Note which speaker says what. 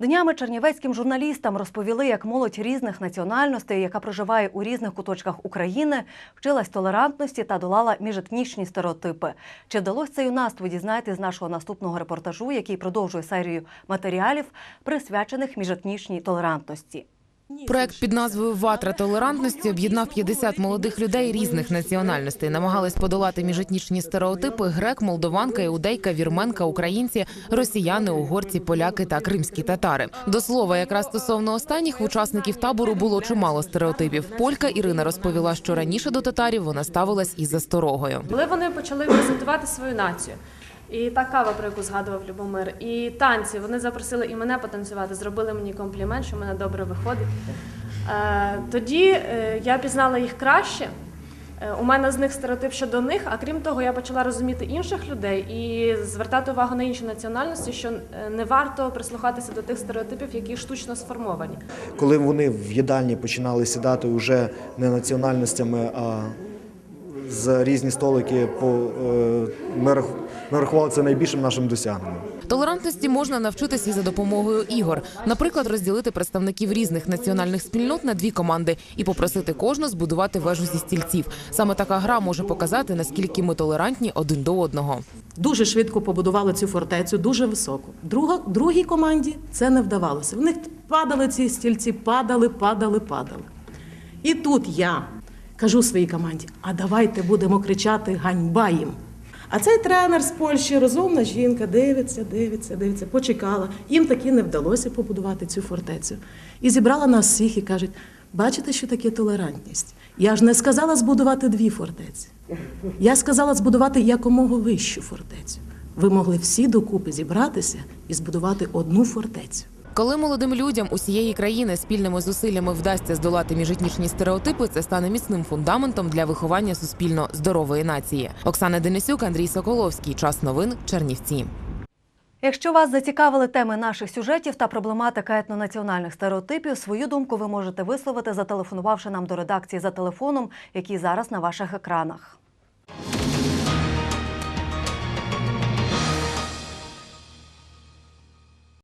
Speaker 1: Днями чернівецьким журналістам розповіли, як молодь різних національностей, яка проживає у різних куточках України, вчилась толерантності та долала міжетнічні стереотипи. Чи вдалося це юнацтву дізнати з нашого наступного репортажу, який продовжує серію матеріалів, присвячених міжетнічній толерантності.
Speaker 2: Проект під назвою Ватра толерантності об'єднав 50 молодих людей різних національностей. Намагались подолати міжетнічні стереотипи: грек, молдованка, іудейка, вірменка, українці, росіяни, угорці, поляки та кримські татари. До слова, якраз стосовно останніх в учасників табору було чимало стереотипів. Полька Ірина розповіла, що раніше до татарів вона ставилась із засторогою.
Speaker 3: Коли вони почали презентувати свою націю, і та кава, про яку згадував Любомир, і танці, вони запросили і мене потанцювати, зробили мені комплімент, що в мене добре виходить. Е, тоді е, я пізнала їх краще. Е, У мене з них стереотип щодо них, а крім того, я почала розуміти інших людей і звертати увагу на інші національності, що не варто прислухатися до тих стереотипів, які штучно сформовані.
Speaker 4: Коли вони в їдальні починали сідати вже не національностями, а за різні столики, по, е, ми, рахували це найбільшим нашим досягненням.
Speaker 2: Толерантності можна навчитись і за допомогою ігор. Наприклад, розділити представників різних національних спільнот на дві команди і попросити кожну збудувати вежу зі стільців. Саме така гра може показати, наскільки ми толерантні один до одного.
Speaker 5: Дуже швидко побудували цю фортецю, дуже високу. Друга, другій команді це не вдавалося. В них падали ці стільці, падали, падали, падали. І тут я кажу своїй команді: а давайте будемо кричати ганьба їм. А цей тренер з Польщі, розумна жінка, дивиться, дивиться, дивиться, почекала. Їм таки не вдалося побудувати цю фортецю. І зібрала нас всіх і кажуть: бачите, що таке толерантність? Я ж не сказала збудувати дві фортеці. Я сказала збудувати якомога вищу фортецю. Ви могли всі докупи зібратися і збудувати одну фортецю.
Speaker 2: Коли молодим людям усієї країни спільними зусиллями вдасться здолати міжетнічні стереотипи, це стане міцним фундаментом для виховання суспільно здорової нації. Оксана Денисюк, Андрій Соколовський. Час новин Чернівці.
Speaker 1: Якщо вас зацікавили теми наших сюжетів та проблематика етнонаціональних стереотипів, свою думку ви можете висловити, зателефонувавши нам до редакції за телефоном, який зараз на ваших екранах.